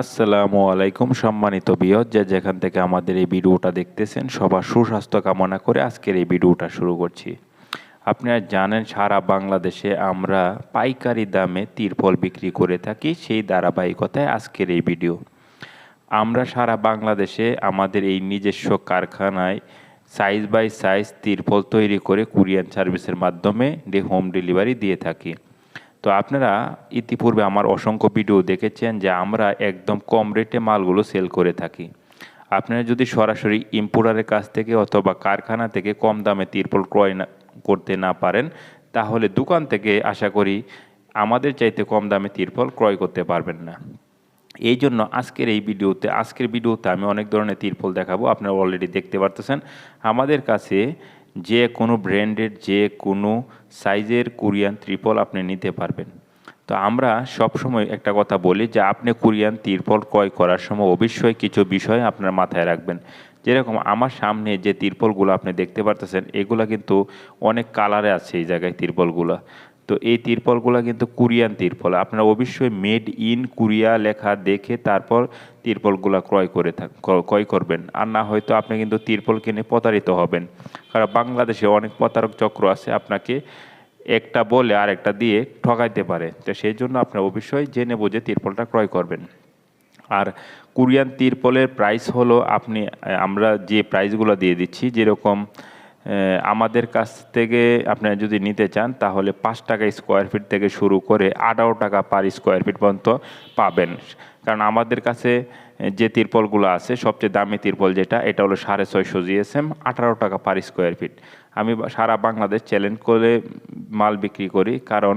আসসালামু আলাইকুম সম্মানিত বিয়ত, যে যেখান থেকে আমাদের এই ভিডিওটা দেখতেছেন, সবার সুস্বাস্থ্য কামনা করে আজকের এই ভিডিওটা শুরু করছি। আপনারা জানেন, সারা বাংলাদেশে আমরা পাইকারি দামে তিরপল বিক্রি করে থাকি, সেই ধারাবাহিকতায় আজকের এই ভিডিও। আমরা সারা বাংলাদেশে আমাদের এই নিজস্ব কারখানায় সাইজ বাই সাইজ তিরপল তৈরি করে কুরিয়ান সার্ভিসের মাধ্যমে হোম ডেলিভারি দিয়ে থাকি। তো আপনারা ইতিপূর্বে আমার অসংখ্য ভিডিও দেখেছেন যে আমরা একদম কম রেটে মালগুলো সেল করে থাকি। আপনারা যদি সরাসরি ইম্পোর্টারের কাছ থেকে অথবা কারখানা থেকে কম দামে তিরপল ক্রয় না, করতে না পারেন, তাহলে দোকান থেকে আশা করি আমাদের চাইতে কম দামে তিরপল ক্রয় করতে পারবেন না। এই জন্য আজকের এই ভিডিওতে, আজকের ভিডিওতে আমি অনেক ধরনের তিরপল দেখাবো, আপনারা অলরেডি দেখতে পারতেছেন। আমাদের কাছে যে কোনো ব্র্যান্ডের যে কোনো সাইজের কোরিয়ান ত্রিপল আপনি নিতে পারবেন। তো আমরা সবসময় একটা কথা বলি যে আপনি কোরিয়ান তিরপল ক্রয় করার সময় অবশ্যই কিছু বিষয় আপনার মাথায় রাখবেন। যেরকম আমার সামনে যে তিরপলগুলো আপনি দেখতে পারতেছেন, এগুলো কিন্তু অনেক কালারে আছে এই জায়গায় তিরপলগুলো তো এই তিরপলগুলো কিন্তু কোরিয়ান তিরপল। আপনারা অবশ্যই মেড ইন কোরিয়া লেখা দেখে তারপর তিরপলগুলো ক্রয় করে থাক, ক্রয় করবেন। আর না হয়তো আপনি কিন্তু তিরপল কিনে প্রতারিত হবেন। কারণ বাংলাদেশে অনেক প্রতারক চক্র আছে, আপনাকে একটা বলে আর একটা দিয়ে ঠকাইতে পারে। তো সেই জন্য আপনারা অবশ্যই জেনে বুঝে তিরপলটা ক্রয় করবেন। আর কোরিয়ান তিরপলের প্রাইস হলো আপনি, আমরা যে প্রাইসগুলো দিয়ে দিচ্ছি, যেরকম আমাদের কাছ থেকে আপনারা যদি নিতে চান, তাহলে পাঁচ টাকা স্কোয়ার ফিট থেকে শুরু করে আঠারো টাকা পার স্কোয়ার ফিট পর্যন্ত পাবেন। কারণ আমাদের কাছে যে তিরপলগুলো আছে, সবচেয়ে দামি তিরপল যেটা, এটা হলো সাড়ে ছয়শো জিএসএম আঠারো টাকা পার স্কোয়ার ফিট আমি সারা বাংলাদেশ চ্যালেঞ্জ করে মাল বিক্রি করি, কারণ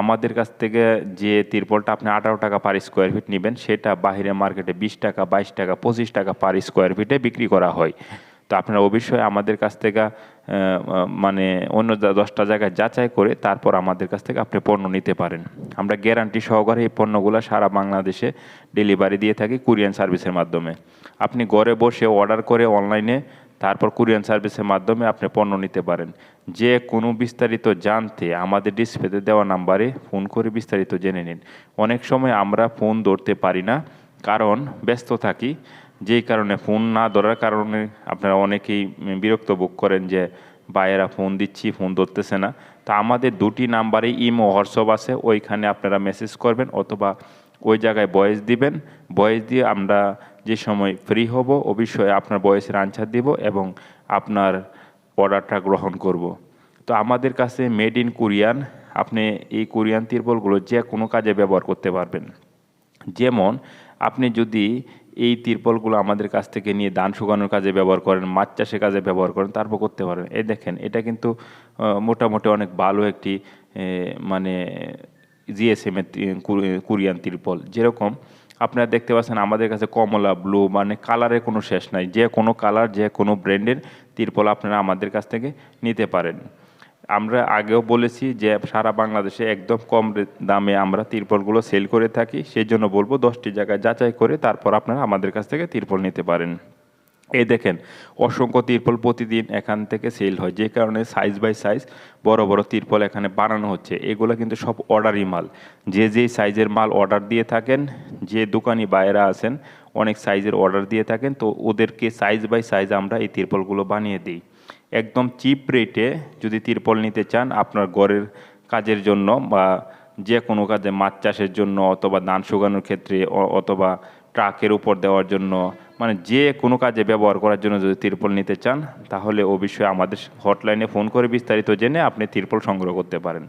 আমাদের কাছ থেকে যে তিরপলটা আপনি আঠারো টাকা পার স্কোয়ার ফিট নেবেন, সেটা বাইরে মার্কেটে বিশ টাকা, বাইশ টাকা, পঁচিশ টাকা পার স্কোয়ার ফিটে বিক্রি করা হয়। তো আপনারা অবশ্যই আমাদের কাছ থেকে মানে অন্য দশটা জায়গায় যাচাই করে তারপর আমাদের কাছ থেকে আপনি পণ্য নিতে পারেন। আমরা গ্যারান্টি সহকারে এই পণ্যগুলো সারা বাংলাদেশে ডেলিভারি দিয়ে থাকি কুরিয়ান সার্ভিসের মাধ্যমে। আপনি ঘরে বসে অর্ডার করে অনলাইনে তারপর কুরিয়ান সার্ভিসের মাধ্যমে আপনি পণ্য নিতে পারেন। যে কোনো বিস্তারিত জানতে আমাদের ডিসপ্লেতে দেওয়া নাম্বারে ফোন করে বিস্তারিত জেনে নিন। অনেক সময় আমরা ফোন ধরতে পারি না, কারণ ব্যস্ত থাকি। যেই কারণে ফোন না ধরার কারণে আপনারা অনেকেই বিরক্ত বোধ করেন যে, ভাইয়েরা ফোন দিচ্ছি, ফোন ধরতেছে না। তা আমাদের দুটি নাম্বারে ইমো, হোয়াটসঅ্যাপ আছে, ওইখানে আপনারা মেসেজ করবেন অথবা ওই জায়গায় বয়েস দিবেন। বয়েস দিয়ে আমরা যে সময় ফ্রি হব অবশ্যই আপনার বয়সের আনসার দিব এবং আপনার অর্ডারটা গ্রহণ করব। তো আমাদের কাছে মেড ইন কোরিয়ান, আপনি এই কোরিয়ান তিরপলগুলো যে কোনো কাজে ব্যবহার করতে পারবেন। যেমন, আপনি যদি এই তিরপলগুলো আমাদের কাছ থেকে নিয়ে ধান শুকানোর কাজে ব্যবহার করেন, মাছ চাষের কাজে ব্যবহার করেন, তারপর করতে পারবেন। এই দেখেন, এটা কিন্তু মোটামুটি অনেক ভালো একটি মানে জিএসএম এর তি- কুরি- কোরিয়ান তিরপল। যেরকম আপনারা দেখতে পাচ্ছেন, আমাদের কাছে কমলা, ব্লু মানে কালারের কোনো শেষ নাই। যে কোনো কালার যে কোনো ব্র্যান্ডের তিরপল আপনারা আমাদের কাছ থেকে নিতে পারেন। আমরা আগেও বলেছি যে সারা বাংলাদেশে একদম কম দামে আমরা তিরপলগুলো সেল করে থাকি। সেই জন্য বলব দশটি জায়গায় যাচাই করে তারপর আপনারা আমাদের কাছ থেকে তিরপল নিতে পারেন। এই দেখেন, অসংখ্য তিরপল প্রতিদিন এখান থেকে সেল হয়। যে কারণে সাইজ বাই সাইজ বড় বড় তিরপল এখানে বানানো হচ্ছে। এগুলো কিন্তু সব অর্ডারই মাল। যে যেই সাইজের মাল অর্ডার দিয়ে থাকেন, যে দোকানি বাইরা আছেন, অনেক সাইজের অর্ডার দিয়ে থাকেন, তো ওদেরকে সাইজ বাই সাইজ আমরা এই তিরপলগুলো বানিয়ে দিই। একদম চিপ রেটে যদি তিরপল নিতে চান, আপনার ঘরের কাজের জন্য বা যে কোনো কাজে মাছ চাষের জন্য অথবা ধান শুকানোর ক্ষেত্রে অথবা ট্রাকের উপর দেওয়ার জন্য মানে যে কোনো কাজে ব্যবহার করার জন্য যদি তিরপল নিতে চান, তাহলে অবশ্যই আমাদের হটলাইনে ফোন করে বিস্তারিত জেনে আপনি তিরপল সংগ্রহ করতে পারেন।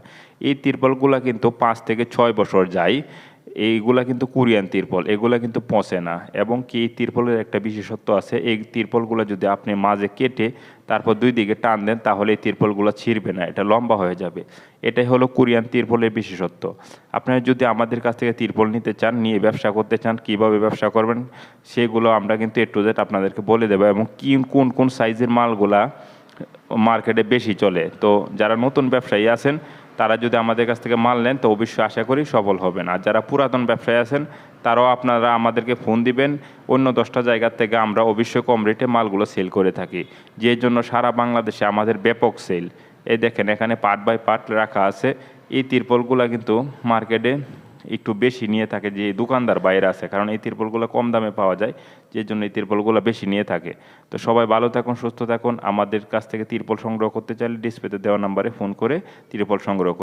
এই তিরপলগুলো কিন্তু পাঁচ থেকে ছয় বছর যায়। এইগুলা কিন্তু কোরিয়ান তিরপল, এগুলা কিন্তু পচে না। এবং কি এই তিরপলের একটা বিশেষত্ব আছে, এই তিরপলগুলো যদি আপনি মাঝে কেটে তারপর দুই দিকে টান দেন, তাহলে এই তিরপলগুলো ছিঁড়বে না, এটা লম্বা হয়ে যাবে। এটাই হলো কোরিয়ান তিরপলের বিশেষত্ব। আপনারা যদি আমাদের কাছ থেকে তিরপল নিতে চান, নিয়ে ব্যবসা করতে চান, কীভাবে ব্যবসা করবেন, সেগুলো আমরা কিন্তু এ টু জেড আপনাদেরকে বলে দেবো এবং কি, কোন কোন সাইজের মালগুলা মার্কেটে বেশি চলে। তো যারা নতুন ব্যবসায়ী আছেন তারা যদি আমাদের কাছ থেকে মাল নেন, তো অবশ্যই আশা করি সফল হবেন। আর যারা পুরাতন ব্যবসায়ী আছেন, তারাও আপনারা আমাদেরকে ফোন দিবেন। অন্য দশটা জায়গার থেকে আমরা অবশ্যই কম রেটে মালগুলো সেল করে থাকি। যে জন্য সারা বাংলাদেশে আমাদের ব্যাপক সেল। এই দেখেন, এখানে পার্ট বাই পার্ট রাখা আছে। এই তিরপলগুলো কিন্তু মার্কেটে একটু বেশি নিয়ে থাকে যে দোকানদার বাইরে আছে, কারণ এই তিরপলগুলো কম দামে পাওয়া যায় যে জন্য এই তিরপলগুলো বেশি নিয়ে থাকে তো সবাই ভালো থাকুন, সুস্থ থাকুন আমাদের কাছ থেকে তিরপল সংগ্রহ করতে চাইলে ডিসপ্লেতে দেওয়া নাম্বারে ফোন করে তিরপল সংগ্রহ।